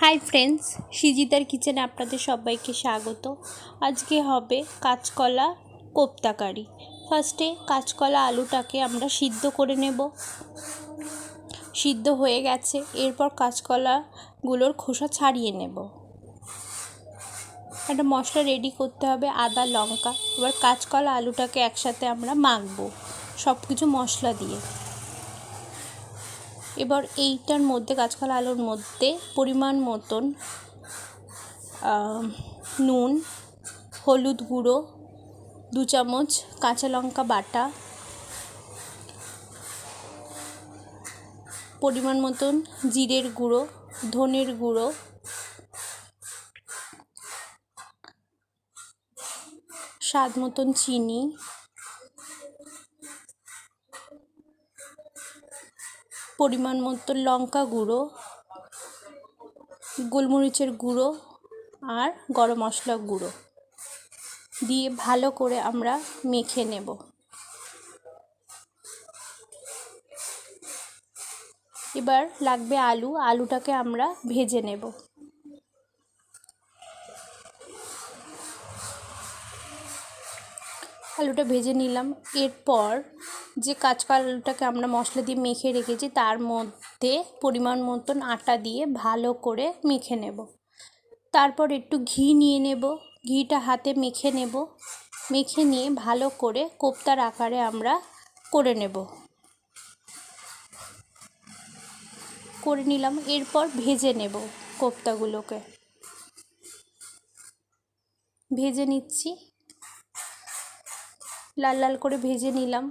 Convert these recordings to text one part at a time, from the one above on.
Hi friends সিজিতার কিচেনে আপনাদের সবাইকে স্বাগত। আজকে হবে কাঁচকলা কোপ্তাকারি। ফার্স্টে কাঁচকলা আলুটাকে আমরা সিদ্ধ করে নেব। সিদ্ধ হয়ে গেছে, এরপর কাঁচকলাগুলোর খোসা ছাড়িয়ে নেব। একটা মশলা রেডি করতে হবে, আদা, লঙ্কা। এবার কাঁচকলা আলুটাকে একসাথে আমরা মাখবো সব কিছু মশলা দিয়ে। এবার এইটার মধ্যে কাঁচকলা আলুর মধ্যে পরিমাণ মতন নুন, হলুদ গুঁড়ো, দু চামচ কাঁচা লঙ্কা বাটা, পরিমাণ মতন জিরের গুঁড়ো, ধনের গুঁড়ো, স্বাদ মতন চিনি পরিমাণ মতো লঙ্কা গুঁড়ো, গোলমরিচের গুঁড়ো আর গরম মশলা গুঁড়ো দিয়ে ভালো করে আমরা মেখে নেব। এবার লাগবে আলু, আলুটাকে আমরা ভেজে নেব। আলুটা ভেজে নিলাম। এরপর যে কাঁচকলা আলুটাকে আমরা মশলা দিয়ে মেখে রেখেছি, তার মধ্যে পরিমাণ মতন আটা দিয়ে ভালো করে মেখে নেব। তারপর একটু ঘি নিয়ে নেব। ঘিটা হাতে মেখে নেব। মেখে নিয়ে ভালো করে কোপ্তার আকারে আমরা করে নেব। করে নিলাম। এরপর ভেজে নেব কোপ্তাগুলোকে। ভেজে নিচ্ছি। লাল লাল করে ভেজে নিলাম।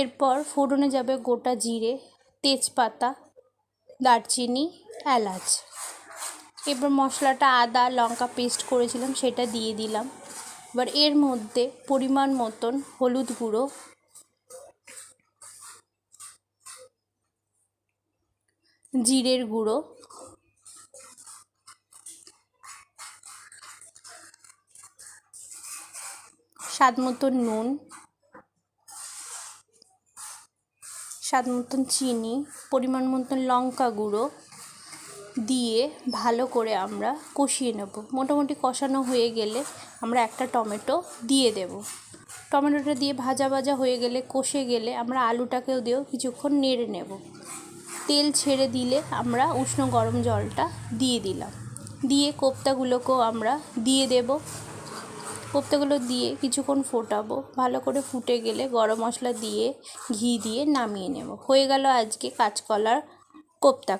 এরপর ফোড়নে যাবে গোটা জিরে, তেজপাতা, দারচিনি, এলাচ। এবার মশলাটা আদা, লঙ্কা পেস্ট করেছিলাম, সেটা দিয়ে দিলাম। এবার এর মধ্যে পরিমাণ মতন হলুদ গুঁড়ো, জিরের গুঁড়ো স্বাদ মতন নুন, স্বাদ মতন চিনি, পরিমাণ মতন লঙ্কা গুঁড়ো দিয়ে ভালো করে আমরা কষিয়ে নেব। মোটামুটি কষানো হয়ে গেলে আমরা একটা টমেটো দিয়ে দেব। টমেটোটা দিয়ে ভাজা ভাজা হয়ে গেলে, কষে গেলে আমরা আলুটাকেও দিয়েও কিছুক্ষণ নেড়ে নেব। তেল ছেড়ে দিলে আমরা উষ্ণ গরম জলটা দিয়ে দিলাম। দিয়ে কোপ্তাগুলোকেও আমরা দিয়ে দেব। কোপ্তাগুলো দিয়ে কিছুক্ষণ ফোটাবো। ভালো করে ফুটে গেলে গরম মশলা দিয়ে, ঘি দিয়ে নামিয়ে নেব। হয়ে গেল আজকে কাঁচকলার কোপ্তা।